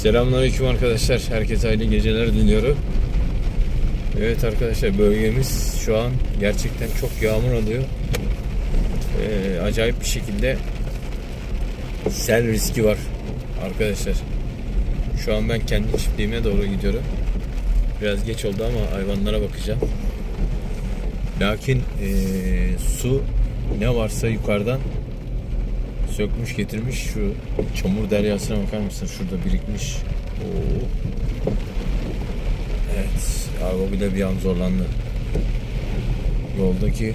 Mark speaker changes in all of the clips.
Speaker 1: Selamünaleyküm arkadaşlar. Herkese hayırlı geceler diliyorum. Evet arkadaşlar bölgemiz şu an gerçekten çok yağmur alıyor. Ee, acayip bir şekilde sel riski var arkadaşlar. Şu an ben kendi çiftliğime doğru gidiyorum. Biraz geç oldu ama hayvanlara bakacağım. Lakin ee, su ne varsa yukarıdan sökmüş getirmiş. Şu çamur deryasına bakar mısın? Şurada birikmiş. Oo. evet araba bile bir an zorlandı. Yoldaki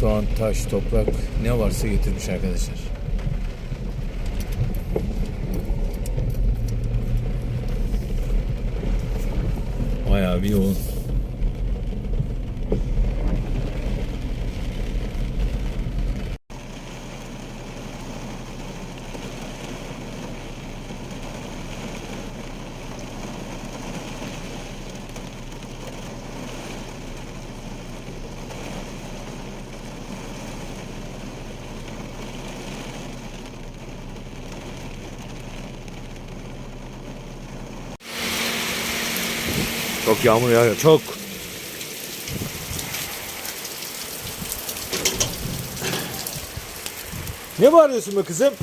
Speaker 1: şu an taş toprak ne varsa getirmiş arkadaşlar. Bayağı bir yoğun Çok yağmur yağıyor. Çok. Ne bağırıyorsun be kızım?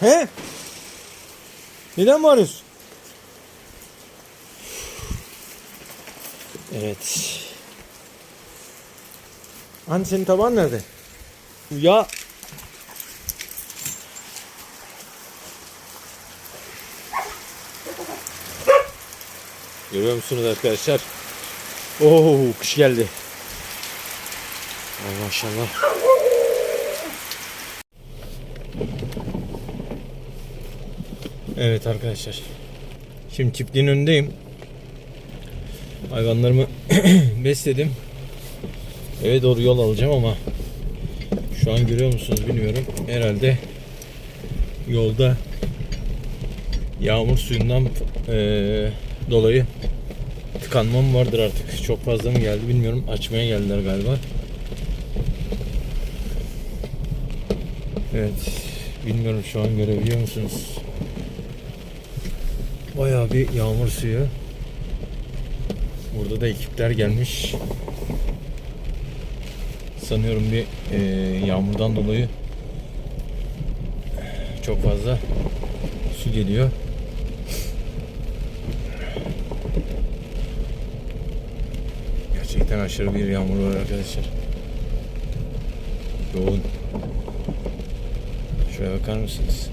Speaker 1: He? Neden bağırıyorsun? Evet. Hani senin taban nerede? Ya Görüyor musunuz arkadaşlar? Oo kış geldi. Ay maşallah. Evet arkadaşlar. Şimdi çiftliğin önündeyim. Hayvanlarımı besledim. Eve doğru yol alacağım ama şu an görüyor musunuz bilmiyorum. Herhalde yolda yağmur suyundan eee dolayı tıkanmam vardır artık. Çok fazla mı geldi bilmiyorum. Açmaya geldiler galiba. Evet. Bilmiyorum şu an görebiliyor musunuz? Bayağı bir yağmur suyu. Burada da ekipler gelmiş. Sanıyorum bir e, yağmurdan dolayı çok fazla su geliyor. Gerçekten aşırı bir yağmur var arkadaşlar. Yoğun. Şuraya bakar mısınız?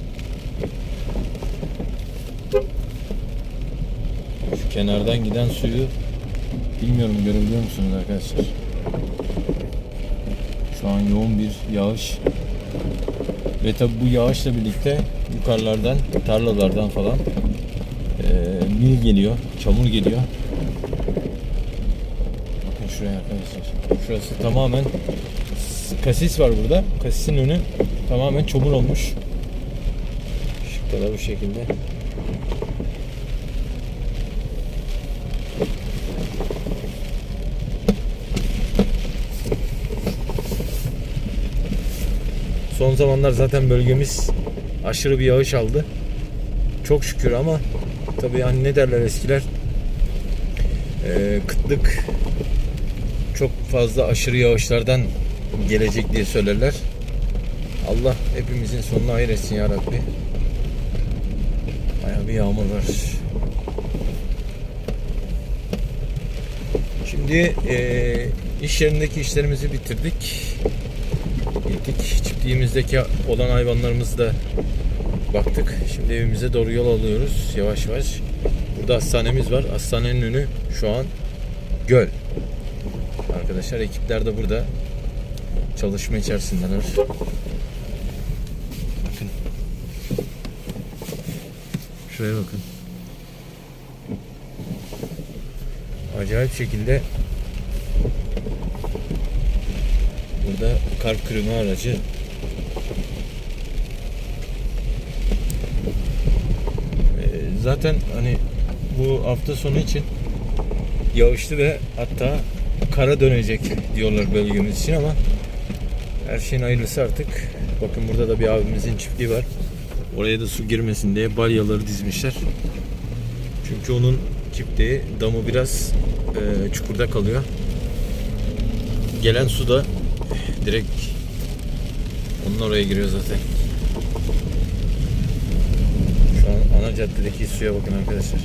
Speaker 1: Şu kenardan giden suyu bilmiyorum görebiliyor musunuz arkadaşlar? Şu an yoğun bir yağış. Ve tabi bu yağışla birlikte yukarılardan, tarlalardan falan eee nil geliyor, çamur geliyor. Şuraya arkadaşlar. Şurası tamamen kasis var burada. Kasisin önü tamamen çamur olmuş. Işıkta da bu şekilde. Son zamanlar zaten bölgemiz aşırı bir yağış aldı. Çok şükür ama tabii hani ne derler eskiler ee, kıtlık çok fazla aşırı yağışlardan gelecek diye söylerler. Allah hepimizin sonuna hayır etsin ya Rabbi. Bayağı bir yağmur var. Şimdi eee, iş yerindeki işlerimizi bitirdik. Gittik çiftliğimizdeki olan hayvanlarımızı da baktık. Şimdi evimize doğru yol alıyoruz yavaş yavaş. Burada hastanemiz var. Hastanenin önü şu an göl. Arkadaşlar ekipler de burada çalışma içerisindeler. Bakın. Şuraya bakın. Acayip şekilde burada kar kırımı aracı Ee, zaten hani bu hafta sonu için yağışlı ve hatta kara dönecek diyorlar bölgemiz için ama her şeyin hayırlısı artık. Bakın burada da bir abimizin çiftliği var. Oraya da su girmesin diye balyaları dizmişler. Çünkü onun kipteği damı biraz e, çukurda kalıyor. Gelen su da direkt onun oraya giriyor zaten. Şu an ana caddedeki suya bakın arkadaşlar.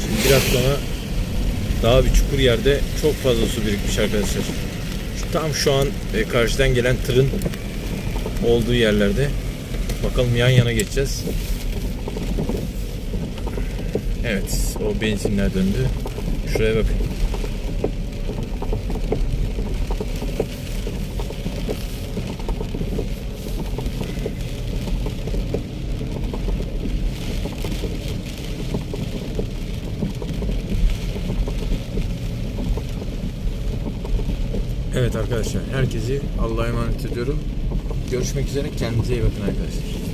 Speaker 1: Şimdi biraz sonra daha bir çukur yerde çok fazla su birikmiş arkadaşlar. Tam şu an e, karşıdan gelen tırın olduğu yerlerde. Bakalım yan yana geçeceğiz. Evet, o benzinler döndü. Şuraya bakın. Evet arkadaşlar, herkesi Allah'a emanet ediyorum. Görüşmek üzere, kendinize iyi bakın arkadaşlar.